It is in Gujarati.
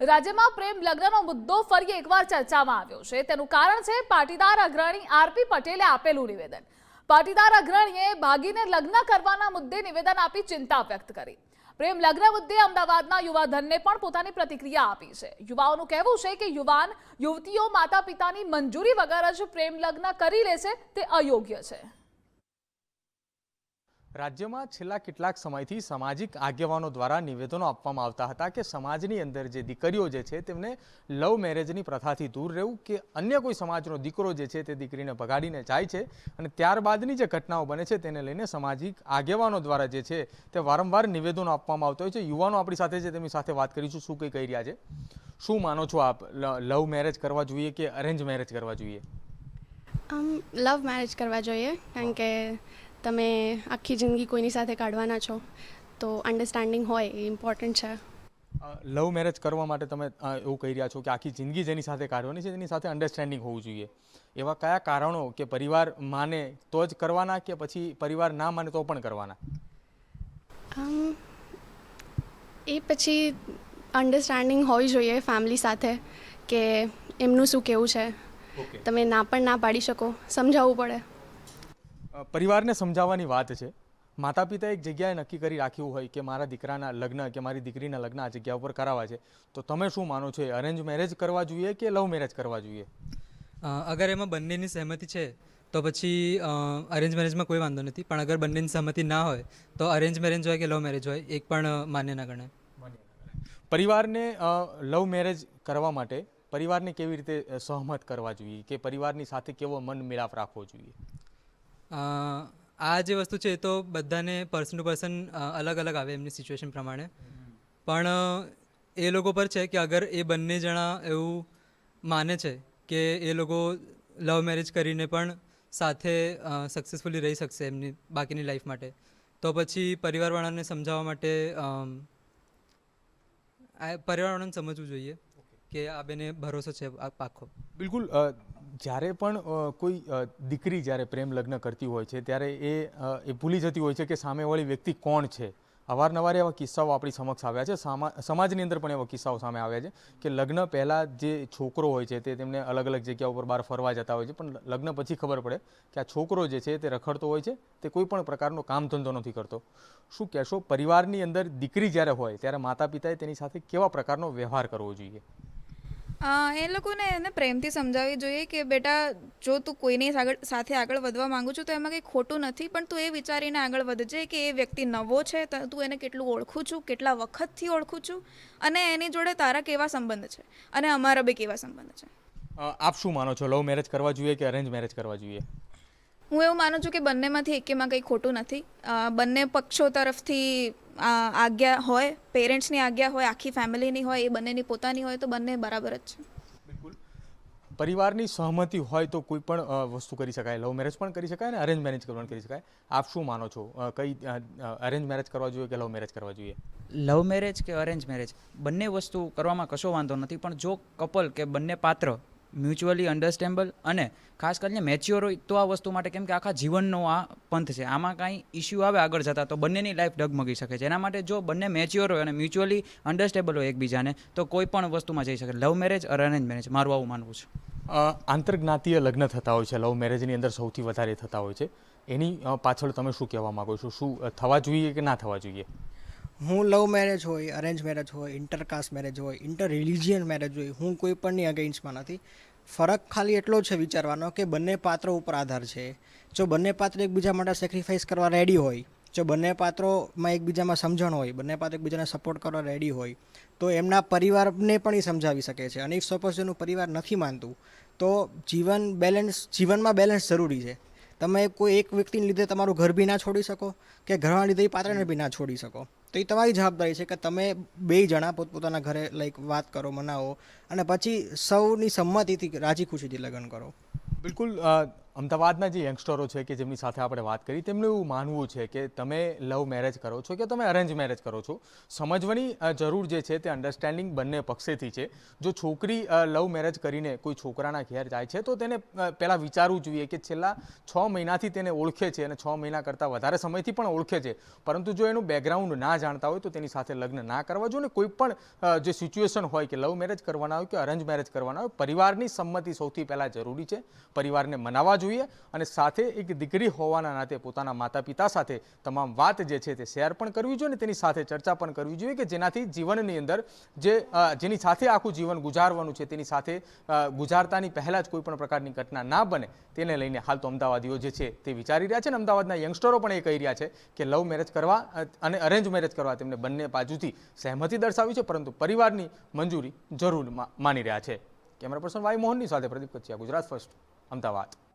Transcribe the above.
રાજ્યમાં પ્રેમ લગ્નનો મુદ્દો ફરી એકવાર ચર્ચામાં આવ્યો છે. તેનું કારણ છે પાટીદાર અગ્રણી આરપી પટેલે આપેલું નિવેદન. પાટીદાર અગ્રણીએ ભાગીને લગ્ન કરવાના મુદ્દે નિવેદન આપી ચિંતા વ્યક્ત કરી. પ્રેમ લગ્ન મુદ્દે અમદાવાદના યુવાધનને પણ પોતાની પ્રતિક્રિયા આપી છે. યુવાઓનું કહેવું છે કે યુવાન યુવતીઓ માતા પિતાની મંજૂરી વગર જ પ્રેમ લગ્ન કરી લે છે. તે અયોગ્ય છે. રાજ્યમાં છેલ્લા કેટલાક સમયથી સામાજિક આગેવાનો દ્વારા નિવેદનો આપવામાં આવતા હતા કે સમાજની અંદર જે દીકરીઓ જે છે તેમને લવ મેરેજની પ્રથાથી દૂર રહેવું કે અન્ય કોઈ સમાજનો દીકરો જે છે તે દીકરીને ભગાડીને જાય છે અને ત્યારબાદની જે ઘટનાઓ બને છે તેને લઈને સામાજિક આગેવાનો દ્વારા જે છે તે વારંવાર નિવેદનો આપવામાં આવતા હોય છે. યુવાનો આપણી સાથે છે તેમની સાથે વાત કરીશું. શું કંઈ કહી રહ્યા છે? શું માનો છો આપ? લવ મેરેજ કરવા જોઈએ કે અરેન્જ મેરેજ કરવા જોઈએ? લવ મેરેજ કરવા જોઈએ. કારણ કે તમે આખી જિંદગી કોઈની સાથે કાઢવાના છો તો અન્ડરસ્ટેન્ડિંગ હોય એ ઇમ્પોર્ટન્ટ છે. લવ મેરેજ કરવા માટે તમે એવું કહી રહ્યા છો કે આખી જિંદગી જેની સાથે કાઢવાની છે તેની સાથે અન્ડરસ્ટેન્ડિંગ હોવું જોઈએ. એવા કયા કારણો કે પરિવાર માને તો જ કરવાના કે પછી પરિવાર ના માને તો પણ કરવાના? એ પછી અન્ડરસ્ટેન્ડિંગ હોવી જોઈએ ફેમિલી સાથે કે એમનું શું કેવું છે. તમે ના પણ ના પાડી શકો સમજાવવું પડે. પરિવારને સમજાવવાની વાત છે. માતા પિતા એક જગ્યાએ નક્કી કરી રાખ્યું હોય કે મારા દીકરાના લગ્ન કે મારી દીકરીના લગ્ન આ જગ્યા ઉપર કરાવવા છે. તો તમે શું માનો છો? અરેન્જ મેરેજ કરવા જોઈએ કે લવ મેરેજ કરવા જોઈએ? અગર એમાં બંનેની સહેમતિ છે તો પછી અરેન્જ મેરેજમાં કોઈ વાંધો નથી. પણ અગર બંનેની સહમતિ ના હોય તો અરેન્જ મેરેજ હોય કે લવ મેરેજ હોય એક પણ માન્ય ના ગણાય. પરિવારને લવ મેરેજ કરવા માટે પરિવારને કેવી રીતે સહમત કરવા જોઈએ? કે પરિવારની સાથે કેવો મન મિલાપ રાખવો જોઈએ? આ જે વસ્તુ છે એ તો બધાને પર્સન ટુ પર્સન અલગ અલગ આવે એમની સિચ્યુએશન પ્રમાણે. પણ એ લોકો પર છે કે અગર એ બંને જણા એવું માને છે કે એ લોકો લવ મેરેજ કરીને પણ સાથે સક્સેસફુલી રહી શકશે એમની બાકીની લાઈફ માટે તો પછી પરિવારવાળાને સમજાવવા માટે આ પરિવારવાળાને સમજવું જોઈએ કે આ બેને ભરોસો છે આ પાકો બિલકુલ જ્યારે પણ કોઈ દીકરી જ્યારે પ્રેમ લગ્ન કરતી હોય છે, ત્યારે એ એ ભૂલી જતી હોય છે કે સામેવાળી વ્યક્તિ કોણ છે. અવારનવાર એવા કિસ્સાઓ આપણી સમક્ષ આવ્યા છે. સામા, સમાજની અંદર પણ એવા કિસ્સાઓ સામે આવ્યા છે કે લગ્ન પહેલાં જે છોકરો હોય છે તે તેમને અલગ અલગ જગ્યા ઉપર બહાર ફરવા જતા હોય છે. પણ લગ્ન પછી ખબર પડે કે આ છોકરો જે છે તે રખડતો હોય છે, તે કોઈ પણ પ્રકારનો કામ ધંધો નથી કરતો. શું કહેશો? પરિવારની અંદર દીકરી જ્યારે હોય ત્યારે માતા પિતાએ તેની સાથે કેવા પ્રકારનો વ્યવહાર કરવો જોઈએ? એ લોકોને એને પ્રેમથી સમજાવવી જોઈએ કે બેટા જો તું કોઈની સાથે આગળ વધવા માંગુ છું તો એમાં કંઈ ખોટું નથી પણ તું એ વિચારીને આગળ વધજે કે એ વ્યક્તિ નવો છે તું એને કેટલું ઓળખું છું કેટલા વખતથી ઓળખું છું અને એની જોડે તારા કેવા સંબંધ છે અને અમારા બી કેવા સંબંધ છે. આપ શું માનો છો? લવ મેરેજ કરવા જોઈએ કે અરેન્જ મેરેજ કરવા જોઈએ? હું એવું માનું છું કે બંનેમાંથી એકેમાં કંઈ ખોટું નથી. બંને પક્ષો તરફથી આજ્ઞા હોય પેરેન્ટ્સની આજ્ઞા હોય આખી ફેમિલીની હોય એ બંનેની પોતાની હોય તો બંને બરાબર જ છે. બિલકુલ. પરિવારની સહમતિ હોય તો કોઈ પણ વસ્તુ કરી શકાય. લવ મેરેજ પણ કરી શકાય અને અરેન્જ મેરેજ પણ કરી શકાય. આપ શું માનો છો? કઈ અરેન્જ મેરેજ કરવા જોઈએ કે લવ મેરેજ કરવા જોઈએ? લવ મેરેજ કે અરેન્જ મેરેજ બંને વસ્તુ કરવામાં કશો વાંધો નથી. પણ જો કપલ કે બંને પાત્ર મ્યુચ્યુઅલી અન્ડરસ્ટેન્ડેબલ અને ખાસ કરીને મેચ્યોર હોય તો આ વસ્તુ માટે કેમ કે આખા જીવનનો આ પંથ છે. આમાં કાંઈ ઇસ્યુ આવે આગળ જતાં તો બંનેની લાઈફ ડગમગી શકે છે. એના માટે જો બંને મેચ્યોર હોય અને મ્યુચ્યુઅલી અન્ડરસ્ટેન્ડેબલ હોય એકબીજાને, તો કોઈ પણ વસ્તુમાં જઈ શકે. Love marriage or arrange marriage મારું આવું માનવું છે. આંતરજ્ઞાતીય લગ્ન થતા હોય છે. લવ મેરેજની અંદર સૌથી વધારે થતા હોય છે. એની પાછળ તમે શું કહેવા માંગો છો? શું થવા જોઈએ કે ના થવા જોઈએ? હું લવ મેરેજ હોય અરેન્જ મેરેજ હોય ઇન્ટરકાસ્ટ મેરેજ હોય ઇન્ટર રિલિજિયન મેરેજ હોય, હું કોઈ પણની અગેન્સ્ટમાં નથી. ફરક ખાલી એટલો છે વિચારવાનો કે બંને પાત્રો ઉપર આધાર છે. જો બંને પાત્ર એકબીજા માટે સેક્રિફાઈસ કરવા રેડી હોય, જો બંને પાત્રોમાં એકબીજામાં સમજણ હોય, બંને પાત્ર એકબીજાને સપોર્ટ કરવા રેડી હોય, તો એમના પરિવારને પણ એ સમજાવી શકે છે. અને ઇફ સપોઝ એનું પરિવાર નથી માનતું, તો જીવન બેલેન્સ જીવનમાં બેલેન્સ જરૂરી છે. તમે કોઈ એક વ્યક્તિને લીધે તમારું ઘર બી ના છોડી શકો, કે ઘરના લીધે એ પાત્રને બી ના છોડી શકો. એ તમારી જવાબદારી છે કે તમે બે જણા પોતપોતાના ઘરે લાઈક વાત કરો, મનાવો. અને પછી સૌની સંમતિથી રાજી ખુશીથી લગ્ન કરો. બિલકુલ અમદાવાદના જે યંગસ્ટરો છે કે જેમની સાથે આપણે વાત કરી, તેમનું એવું માનવું છે કે તમે લવ મેરેજ કરો છો કે તમે અરેન્જ મેરેજ કરો છો. સમજવાની જરૂર જે છે તે અન્ડરસ્ટેન્ડિંગ બંને પક્ષેથી છે. જો છોકરી લવ મેરેજ કરીને કોઈ છોકરાના ઘેર જાય છે તો તેને પહેલાં વિચારવું જોઈએ કે છેલ્લા છ મહિનાથી તેને ઓળખે છે અને છ મહિના કરતાં વધારે સમયથી પણ ઓળખે છે. પરંતુ જો એનું બેકગ્રાઉન્ડ ના જાણતા હોય તો તેની સાથે લગ્ન ના કરવા જોઈએ અને કોઈ પણ જે સિચ્યુએશન હોય કે લવ મેરેજ કરવાના હોય કે અરેન્જ મેરેજ કરવાના હોય, પરિવારની સંમતિ સૌથી પહેલાં જરૂરી છે. પરિવારને મનાવવા જોઈએ. અને સાથે એક દીકરી હોવાના નાતે પોતાના માતા પિતા સાથે તમામ વાત જે છે તે શેર પણ કરવી જોઈએ અને તેની સાથે ચર્ચા પણ કરવી જોઈએ કે જેનાથી જીવનની અંદર જે જેની સાથે આખું જીવન ગુજારવાનું છે, તેની સાથે ગુજારતાની પહેલાં જ કોઈ પણ પ્રકારની ઘટના ના બને, તેને લઈને હાલ તો અમદાવાદીઓ જે છે તે વિચારી રહ્યા છે અને અમદાવાદના યંગસ્ટરો પણ એ કહી રહ્યા છે કે લવ મેરેજ કરવા અને અરેન્જ મેરેજ કરવા તેમને બંને બાજુથી સહેમતિ દર્શાવી છે, પરંતુ પરિવારની મંજૂરી જરૂર માની રહ્યા છે. કેમેરા પર્સન વાય મોહનની સાથે પ્રદીપ કચ્છિયા, ગુજરાત ફર્સ્ટ, અમદાવાદ.